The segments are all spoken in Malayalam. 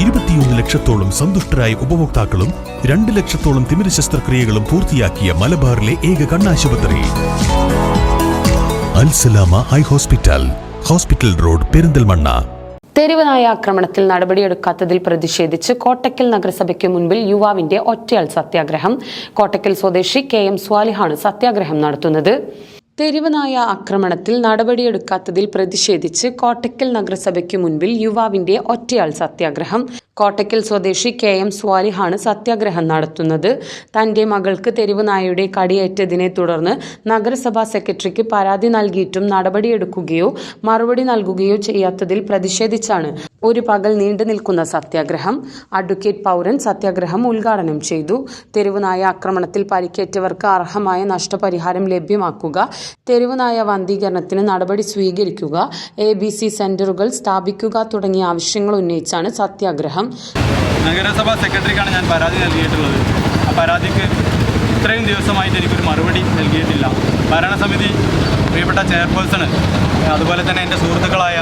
ഇരുപത്തിയൊന്ന് ലക്ഷത്തോളം സന്തുഷ്ടരായ ഉപഭോക്താക്കളും രണ്ട് ലക്ഷത്തോളം തിമിര ശസ്ത്രക്രിയകളും പൂർത്തിയാക്കിയ മലബാറിലെ ഏക കണ്ണാശുപത്രി. Alsalama eye hospital hospital road Perinthalmanna. തെരുവനായ ആക്രമണത്തിൽ നടപടിയെടുക്കാത്തതിൽ പ്രതിഷേധിച്ച് കോട്ടക്കൽ നഗരസഭയ്ക്ക് മുൻപിൽ യുവാവിന്റെ ഒറ്റയാൾ സത്യാഗ്രഹം. കോട്ടക്കൽ സ്വദേശി കെ എം സ്വാലിഹാണ് സത്യാഗ്രഹം നടത്തുന്നത്. തെരുവ് നായ ആക്രമണത്തിൽ നടപടിയെടുക്കാത്തതിൽ പ്രതിഷേധിച്ച് കോട്ടക്കൽ നഗരസഭയ്ക്ക് മുൻപിൽ യുവാവിന്റെ ഒറ്റയാൾ സത്യാഗ്രഹം. കോട്ടക്കൽ സ്വദേശി കെ എം സ്വാലിഹാണ് സത്യാഗ്രഹം നടത്തുന്നത്. തന്റെ മകൾക്ക് തെരുവ് നായയുടെ കടിയേറ്റതിനെ തുടർന്ന് നഗരസഭാ സെക്രട്ടറിക്ക് പരാതി നൽകിയിട്ടും നടപടിയെടുക്കുകയോ മറുപടി നൽകുകയോ ചെയ്യാത്തതിൽ പ്രതിഷേധിച്ചാണ് ഒരു പകൽ നീണ്ടു നിൽക്കുന്ന സത്യാഗ്രഹം. അഡ്വക്കേറ്റ് പൗരൻ സത്യാഗ്രഹം ഉദ്ഘാടനം ചെയ്തു. തെരുവുനായ ആക്രമണത്തിൽ പരിക്കേറ്റവർക്ക് അർഹമായ നഷ്ടപരിഹാരം ലഭ്യമാക്കുക. തെരുവുനായ വന്ധീകരണത്തിന് നടപടി സ്വീകരിക്കുക. എ ബി സി സെന്ററുകൾ സ്ഥാപിക്കുക തുടങ്ങിയ ആവശ്യങ്ങൾ ഉന്നയിച്ചാണ് സത്യാഗ്രഹം. നഗരസഭാ സെക്രട്ടറിക്കാണ് ഞാൻ പരാതി നൽകിയിട്ടുള്ളത്. ആ പരാതിക്ക് ഇത്രയും ദിവസമായിട്ട് എനിക്കൊരു മറുപടി നൽകിയിട്ടില്ല. ഭരണസമിതി പ്രിയപ്പെട്ട ചെയർപേഴ്സണ് അതുപോലെ തന്നെ എന്റെ സുഹൃത്തുക്കളായ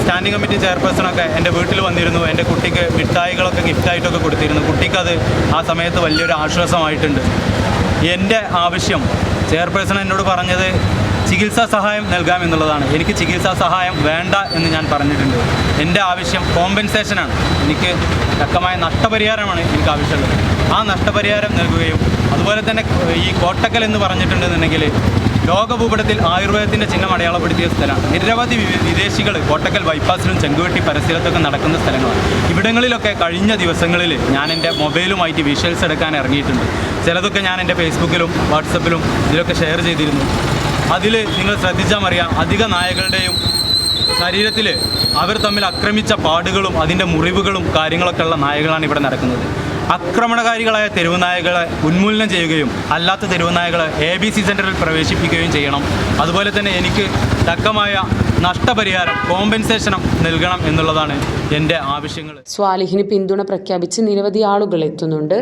സ്റ്റാൻഡിംഗ് കമ്മിറ്റി ചെയർപേഴ്സണൊക്കെ എന്റെ വീട്ടിൽ വന്നിരുന്നു. എന്റെ കുട്ടിക്ക് മിഠായികളൊക്കെ ഗിഫ്റ്റായിട്ടൊക്കെ കൊടുത്തിരുന്നു. കുട്ടിക്കത് ആ സമയത്ത് വലിയൊരു ആശ്വാസമായിട്ടുണ്ട്. എന്റെ ആവശ്യം ചെയർപേഴ്സൺ എന്നോട് പറഞ്ഞത് ചികിത്സാ സഹായം നൽകാമെന്നുള്ളതാണ്. എനിക്ക് ചികിത്സാ സഹായം വേണ്ട എന്ന് ഞാൻ പറഞ്ഞിട്ടുണ്ട്. എന്റെ ആവശ്യം കോമ്പൻസേഷനാണ് എനിക്ക് തക്കമായ നഷ്ടപരിഹാരമാണ് എനിക്ക് ആവശ്യമുള്ളത്. ആ നഷ്ടപരിഹാരം നൽകുകയും അതുപോലെ തന്നെ ഈ കോട്ടക്കൽ എന്ന് പറഞ്ഞിട്ടുണ്ടെന്നുണ്ടെങ്കിൽ ലോകഭൂപടത്തിൽ ആയുർവേദത്തിന്റെ ചിഹ്നം അടയാളപ്പെടുത്തിയ സ്ഥലമാണ്. നിരവധി വിദേശികൾ കോട്ടക്കൽ ബൈപ്പാസിലും ചെങ്കുവെട്ടി പരിസരത്തൊക്കെ നടക്കുന്ന സ്ഥലങ്ങളാണ്. ഇവിടങ്ങളിലൊക്കെ കഴിഞ്ഞ ദിവസങ്ങളിൽ ഞാൻ എന്റെ മൊബൈലുമായിട്ട് വിഷ്വൽസ് എടുക്കാൻ ഇറങ്ങിയിട്ടുണ്ട്. ചിലതൊക്കെ ഞാൻ എന്റെ ഫേസ്ബുക്കിലും വാട്സപ്പിലും ഇതിലൊക്കെ ഷെയർ ചെയ്തിരുന്നു. അതിൽ നിങ്ങൾ ശ്രദ്ധിച്ചാൽ അറിയാം അധിക നായകളുടെയും ശരീരത്തിൽ അവർ തമ്മിൽ ആക്രമിച്ച പാടുകളും അതിന്റെ മുറിവുകളും കാര്യങ്ങളൊക്കെ ഉള്ള നായകളാണ് ഇവിടെ നടക്കുന്നത്. ആക്രമണകാരികളായ തെരുവുനായകളെ ഉന്മൂലനം ചെയ്യുകയും അല്ലാത്ത തെരുവുനായകളെ എ ബി സി സെന്ററിൽ പ്രവേശിപ്പിക്കുകയും ചെയ്യണം. അതുപോലെ തന്നെ എനിക്ക് തക്കമായ നഷ്ടപരിഹാരം കോമ്പൻസേഷനും നൽകണം എന്നുള്ളതാണ് എന്റെ ആവശ്യങ്ങൾ. സ്വാലിഹിന് പിന്തുണ പ്രഖ്യാപിച്ച് നിരവധി ആളുകൾ എത്തുന്നുണ്ട്.